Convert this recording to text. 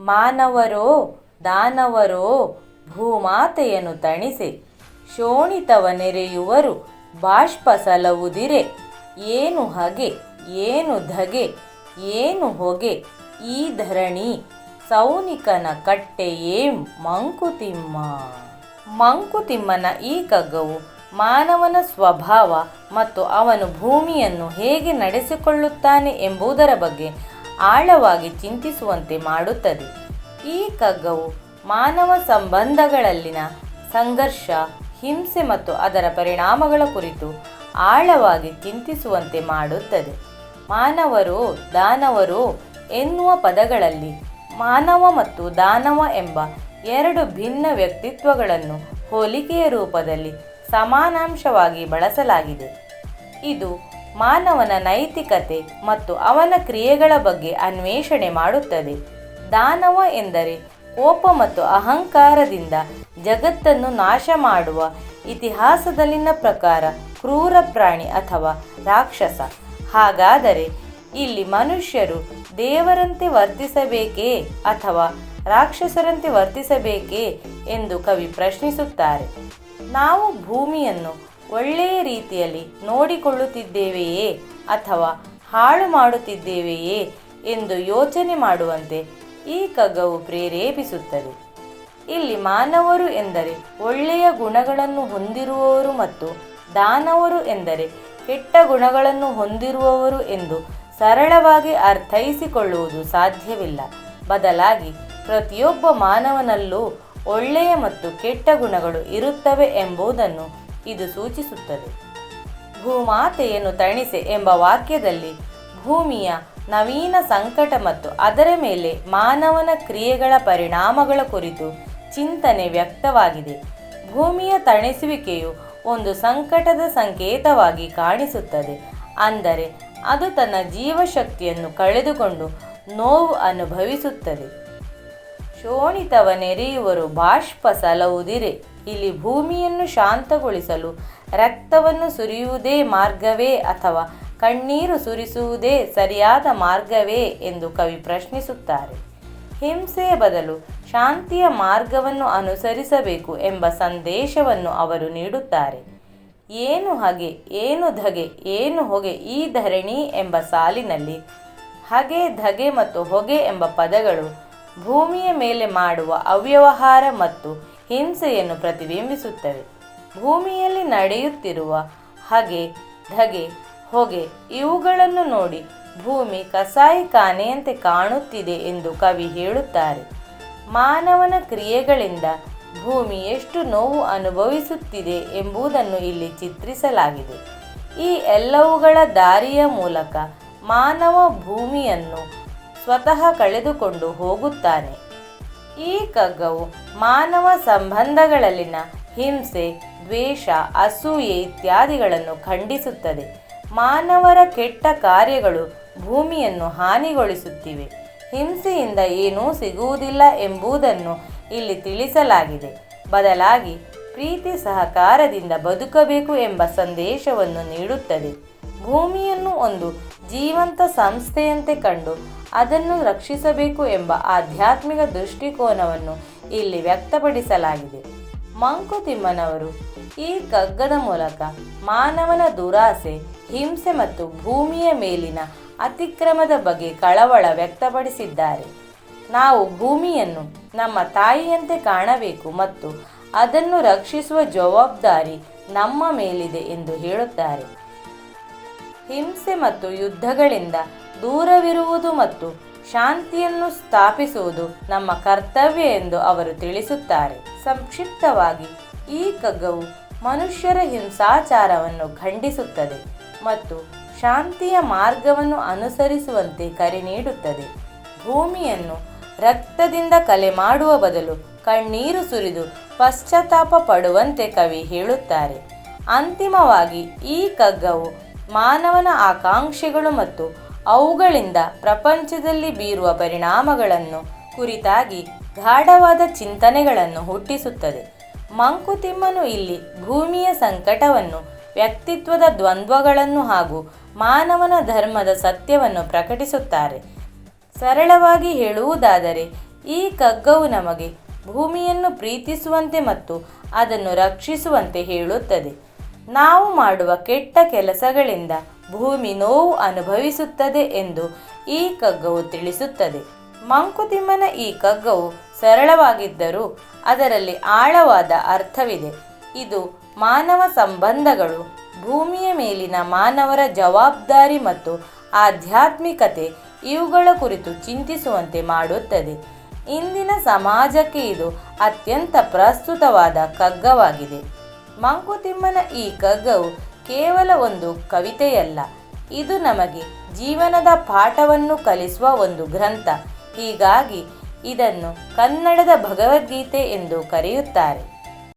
ಮಾನವರೋ, ದಾನವರೋ, ಭೂಮಾತೆಯನ್ನು ತಣಿಸಿ, ಶೋಣಿತವ ನೆರೆಯುವರು, ಬಾಷ್ಪ ಸಲವುದಿರೆ, ಏನು ಹಗೆ, ಏನು ಧಗೆ, ಏನು ಹೊಗೆ, ಈ ಧರಣಿ, ಸೌನಿಕನ ಕಟ್ಟೆಯೇ ಮಂಕುತಿಮ್ಮ. ಮಂಕುತಿಮ್ಮನ ಈ ಕಗ್ಗವು ಮಾನವನ ಸ್ವಭಾವ ಮತ್ತು ಅವನು ಭೂಮಿಯನ್ನು ಹೇಗೆ ನಡೆಸಿಕೊಳ್ಳುತ್ತಾನೆ ಎಂಬುದರ ಬಗ್ಗೆ ಆಳವಾಗಿ ಚಿಂತಿಸುವಂತೆ ಮಾಡುತ್ತದೆ. ಈ ಕಗ್ಗವು ಮಾನವ ಸಂಬಂಧಗಳಲ್ಲಿನ ಸಂಘರ್ಷ, ಹಿಂಸೆ ಮತ್ತು ಅದರ ಪರಿಣಾಮಗಳ ಕುರಿತು ಆಳವಾಗಿ ಚಿಂತಿಸುವಂತೆ ಮಾಡುತ್ತದೆ. ಮಾನವರು, ದಾನವರು ಎನ್ನುವ ಪದಗಳಲ್ಲಿ ಮಾನವ ಮತ್ತು ದಾನವ ಎಂಬ ಎರಡು ಭಿನ್ನ ವ್ಯಕ್ತಿತ್ವಗಳನ್ನು ಹೋಲಿಕೆಯ ರೂಪದಲ್ಲಿ ಸಮಾನಾಂಶವಾಗಿ ಬಳಸಲಾಗಿದೆ. ಇದು ಮಾನವನ ನೈತಿಕತೆ ಮತ್ತು ಅವನ ಕ್ರಿಯೆಗಳ ಬಗ್ಗೆ ಅನ್ವೇಷಣೆ ಮಾಡುತ್ತದೆ. ದಾನವ ಎಂದರೆ ಕೋಪ ಮತ್ತು ಅಹಂಕಾರದಿಂದ ಜಗತ್ತನ್ನು ನಾಶ ಮಾಡುವ ಇತಿಹಾಸದಲ್ಲಿನ ಪ್ರಕಾರ ಕ್ರೂರ ಪ್ರಾಣಿ ಅಥವಾ ರಾಕ್ಷಸ. ಹಾಗಾದರೆ ಇಲ್ಲಿ ಮನುಷ್ಯರು ದೇವರಂತೆ ವರ್ತಿಸಬೇಕೇ ಅಥವಾ ರಾಕ್ಷಸರಂತೆ ವರ್ತಿಸಬೇಕೇ ಎಂದು ಕವಿ ಪ್ರಶ್ನಿಸುತ್ತಾರೆ. ನಾವು ಭೂಮಿಯನ್ನು ಒಳ್ಳೆಯ ರೀತಿಯಲ್ಲಿ ನೋಡಿಕೊಳ್ಳುತ್ತಿದ್ದೇವೆಯೇ ಅಥವಾ ಹಾಳು ಮಾಡುತ್ತಿದ್ದೇವೆಯೇ ಎಂದು ಯೋಚನೆ ಮಾಡುವಂತೆ ಈ ಕಗ್ಗವು ಪ್ರೇರೇಪಿಸುತ್ತದೆ. ಇಲ್ಲಿ ಮಾನವರು ಎಂದರೆ ಒಳ್ಳೆಯ ಗುಣಗಳನ್ನು ಹೊಂದಿರುವವರು ಮತ್ತು ದಾನವರು ಎಂದರೆ ಕೆಟ್ಟ ಗುಣಗಳನ್ನು ಹೊಂದಿರುವವರು ಎಂದು ಸರಳವಾಗಿ ಅರ್ಥೈಸಿಕೊಳ್ಳುವುದು ಸಾಧ್ಯವಿಲ್ಲ. ಬದಲಾಗಿ ಪ್ರತಿಯೊಬ್ಬ ಮಾನವನಲ್ಲೂ ಒಳ್ಳೆಯ ಮತ್ತು ಕೆಟ್ಟ ಗುಣಗಳು ಇರುತ್ತವೆ ಎಂಬುದನ್ನು ಇದು ಸೂಚಿಸುತ್ತದೆ. ಭೂಮಾತೆಯನ್ನು ತಣಿಸೆ ಎಂಬ ವಾಕ್ಯದಲ್ಲಿ ಭೂಮಿಯ ನವೀನ ಸಂಕಟ ಮತ್ತು ಅದರ ಮೇಲೆ ಮಾನವನ ಕ್ರಿಯೆಗಳ ಪರಿಣಾಮಗಳ ಕುರಿತು ಚಿಂತನೆ ವ್ಯಕ್ತವಾಗಿದೆ. ಭೂಮಿಯ ತಣಿಸುವಿಕೆಯು ಒಂದು ಸಂಕಟದ ಸಂಕೇತವಾಗಿ ಕಾಣಿಸುತ್ತದೆ. ಅಂದರೆ, ಅದು ತನ್ನ ಜೀವಶಕ್ತಿಯನ್ನು ಕಳೆದುಕೊಂಡು ನೋವು ಅನುಭವಿಸುತ್ತದೆ. ಶೋಣಿತವ ನೆರೆಯುವರು ಬಾಷ್ಪ ಸಲವುದಿರೆ. ಇಲ್ಲಿ ಭೂಮಿಯನ್ನು ಶಾಂತಗೊಳಿಸಲು ರಕ್ತವನ್ನು ಸುರಿಯುವುದೇ ಮಾರ್ಗವೇ ಅಥವಾ ಕಣ್ಣೀರು ಸುರಿಸುವುದೇ ಸರಿಯಾದ ಮಾರ್ಗವೇ ಎಂದು ಕವಿ ಪ್ರಶ್ನಿಸುತ್ತಾರೆ. ಹಿಂಸೆಯ ಬದಲು ಶಾಂತಿಯ ಮಾರ್ಗವನ್ನು ಅನುಸರಿಸಬೇಕು ಎಂಬ ಸಂದೇಶವನ್ನು ಅವರು ನೀಡುತ್ತಾರೆ. ಏನು ಹಗೆ, ಏನು ಧಗೆ, ಏನು ಹೊಗೆ ಈ ಧರಣಿ ಎಂಬ ಸಾಲಿನಲ್ಲಿ ಹಗೆ, ಧಗೆ ಮತ್ತು ಹೊಗೆ ಎಂಬ ಪದಗಳು ಭೂಮಿಯ ಮೇಲೆ ಮಾಡುವ ಅವ್ಯವಹಾರ ಮತ್ತು ಹಿಂಸೆಯನ್ನು ಪ್ರತಿಬಿಂಬಿಸುತ್ತವೆ. ಭೂಮಿಯಲ್ಲಿ ನಡೆಯುತ್ತಿರುವ ಹಗೆ, ಧಗೆ, ಹೊಗೆ ಇವುಗಳನ್ನು ನೋಡಿ ಭೂಮಿ ಕಸಾಯಿಖಾನೆಯಂತೆ ಕಾಣುತ್ತಿದೆ ಎಂದು ಕವಿ ಹೇಳುತ್ತಾರೆ. ಮಾನವನ ಕ್ರಿಯೆಗಳಿಂದ ಭೂಮಿ ಎಷ್ಟು ನೋವು ಅನುಭವಿಸುತ್ತಿದೆ ಎಂಬುದನ್ನು ಇಲ್ಲಿ ಚಿತ್ರಿಸಲಾಗಿದೆ. ಈ ಎಲ್ಲವುಗಳ ದಾರಿಯ ಮೂಲಕ ಮಾನವ ಭೂಮಿಯನ್ನು ಸ್ವತಃ ಕಳೆದುಕೊಂಡು ಹೋಗುತ್ತಾನೆ. ಈ ಕಗ್ಗವು ಮಾನವ ಸಂಬಂಧಗಳಲ್ಲಿನ ಹಿಂಸೆ, ದ್ವೇಷ, ಅಸೂಯೆ ಇತ್ಯಾದಿಗಳನ್ನು ಖಂಡಿಸುತ್ತದೆ. ಮಾನವರ ಕೆಟ್ಟ ಕಾರ್ಯಗಳು ಭೂಮಿಯನ್ನು ಹಾನಿಗೊಳಿಸುತ್ತಿವೆ. ಹಿಂಸೆಯಿಂದ ಏನೂ ಸಿಗುವುದಿಲ್ಲ ಎಂಬುದನ್ನು ಇಲ್ಲಿ ತಿಳಿಸಲಾಗಿದೆ. ಬದಲಾಗಿ ಪ್ರೀತಿ ಸಹಕಾರದಿಂದ ಬದುಕಬೇಕು ಎಂಬ ಸಂದೇಶವನ್ನು ನೀಡುತ್ತದೆ. ಭೂಮಿಯನ್ನು ಒಂದು ಜೀವಂತ ಸಂಸ್ಥೆಯಂತೆ ಕಂಡು ಅದನ್ನು ರಕ್ಷಿಸಬೇಕು ಎಂಬ ಆಧ್ಯಾತ್ಮಿಕ ದೃಷ್ಟಿಕೋನವನ್ನು ಇಲ್ಲಿ ವ್ಯಕ್ತಪಡಿಸಲಾಗಿದೆ. ಮಂಕುತಿಮ್ಮನವರು ಈ ಕಗ್ಗದ ಮೂಲಕ ಮಾನವನ ದುರಾಸೆ, ಹಿಂಸೆ ಮತ್ತು ಭೂಮಿಯ ಮೇಲಿನ ಅತಿಕ್ರಮದ ಬಗ್ಗೆ ಕಳವಳ ವ್ಯಕ್ತಪಡಿಸಿದ್ದಾರೆ. ನಾವು ಭೂಮಿಯನ್ನು ನಮ್ಮ ತಾಯಿಯಂತೆ ಕಾಣಬೇಕು ಮತ್ತು ಅದನ್ನು ರಕ್ಷಿಸುವ ಜವಾಬ್ದಾರಿ ನಮ್ಮ ಮೇಲಿದೆ ಎಂದು ಹೇಳುತ್ತಾರೆ. ಹಿಂಸೆ ಮತ್ತು ಯುದ್ಧಗಳಿಂದ ದೂರವಿರುವುದು ಮತ್ತು ಶಾಂತಿಯನ್ನು ಸ್ಥಾಪಿಸುವುದು ನಮ್ಮ ಕರ್ತವ್ಯ ಎಂದು ಅವರು ತಿಳಿಸುತ್ತಾರೆ. ಸಂಕ್ಷಿಪ್ತವಾಗಿ, ಈ ಕಗ್ಗವು ಮನುಷ್ಯರ ಹಿಂಸಾಚಾರವನ್ನು ಖಂಡಿಸುತ್ತದೆ ಮತ್ತು ಶಾಂತಿಯ ಮಾರ್ಗವನ್ನು ಅನುಸರಿಸುವಂತೆ ಕರೆ ನೀಡುತ್ತದೆ. ಭೂಮಿಯನ್ನು ರಕ್ತದಿಂದ ಕಲೆ ಮಾಡುವ ಬದಲು ಕಣ್ಣೀರು ಸುರಿದು ಪಶ್ಚಾತ್ತಾಪ ಪಡುವಂತೆ ಕವಿ ಹೇಳುತ್ತಾರೆ. ಅಂತಿಮವಾಗಿ ಈ ಕಗ್ಗವು ಮಾನವನ ಆಕಾಂಕ್ಷೆಗಳು ಮತ್ತು ಅವುಗಳಿಂದ ಪ್ರಪಂಚದಲ್ಲಿ ಬೀರುವ ಪರಿಣಾಮಗಳನ್ನು ಕುರಿತಾಗಿ ಗಾಢವಾದ ಚಿಂತನೆಗಳನ್ನು ಹುಟ್ಟಿಸುತ್ತದೆ. ಮಂಕುತಿಮ್ಮನು ಇಲ್ಲಿ ಭೂಮಿಯ ಸಂಕಟವನ್ನು, ವ್ಯಕ್ತಿತ್ವದ ದ್ವಂದ್ವಗಳನ್ನು ಹಾಗೂ ಮಾನವನ ಧರ್ಮದ ಸತ್ಯವನ್ನು ಪ್ರಕಟಿಸುತ್ತಾರೆ. ಸರಳವಾಗಿ ಹೇಳುವುದಾದರೆ ಈ ಕಗ್ಗವು ನಮಗೆ ಭೂಮಿಯನ್ನು ಪ್ರೀತಿಸುವಂತೆ ಮತ್ತು ಅದನ್ನು ರಕ್ಷಿಸುವಂತೆ ಹೇಳುತ್ತದೆ. ನಾವು ಮಾಡುವ ಕೆಟ್ಟ ಕೆಲಸಗಳಿಂದ ಭೂಮಿ ನೋವು ಅನುಭವಿಸುತ್ತದೆ ಎಂದು ಈ ಕಗ್ಗವು ತಿಳಿಸುತ್ತದೆ. ಮಂಕುತಿಮ್ಮನ ಈ ಕಗ್ಗವು ಸರಳವಾಗಿದ್ದರೂ ಅದರಲ್ಲಿ ಆಳವಾದ ಅರ್ಥವಿದೆ. ಇದು ಮಾನವ ಸಂಬಂಧಗಳು, ಭೂಮಿಯ ಮೇಲಿನ ಮಾನವರ ಜವಾಬ್ದಾರಿ ಮತ್ತು ಆಧ್ಯಾತ್ಮಿಕತೆ ಇವುಗಳ ಕುರಿತು ಚಿಂತಿಸುವಂತೆ ಮಾಡುತ್ತದೆ. ಇಂದಿನ ಸಮಾಜಕ್ಕೆ ಇದು ಅತ್ಯಂತ ಪ್ರಸ್ತುತವಾದ ಕಗ್ಗವಾಗಿದೆ ಮಂಕುತಿಮ್ಮನ ಈ ಕಗ್ಗವು ಕೇವಲ ಒಂದು ಕವಿತೆಯಲ್ಲ, ಇದು ನಮಗೆ ಜೀವನದ ಪಾಠವನ್ನು ಕಲಿಸುವ ಒಂದು ಗ್ರಂಥ. ಹೀಗಾಗಿ ಇದನ್ನು ಕನ್ನಡದ ಭಗವದ್ಗೀತೆ ಎಂದು ಕರೆಯುತ್ತಾರೆ.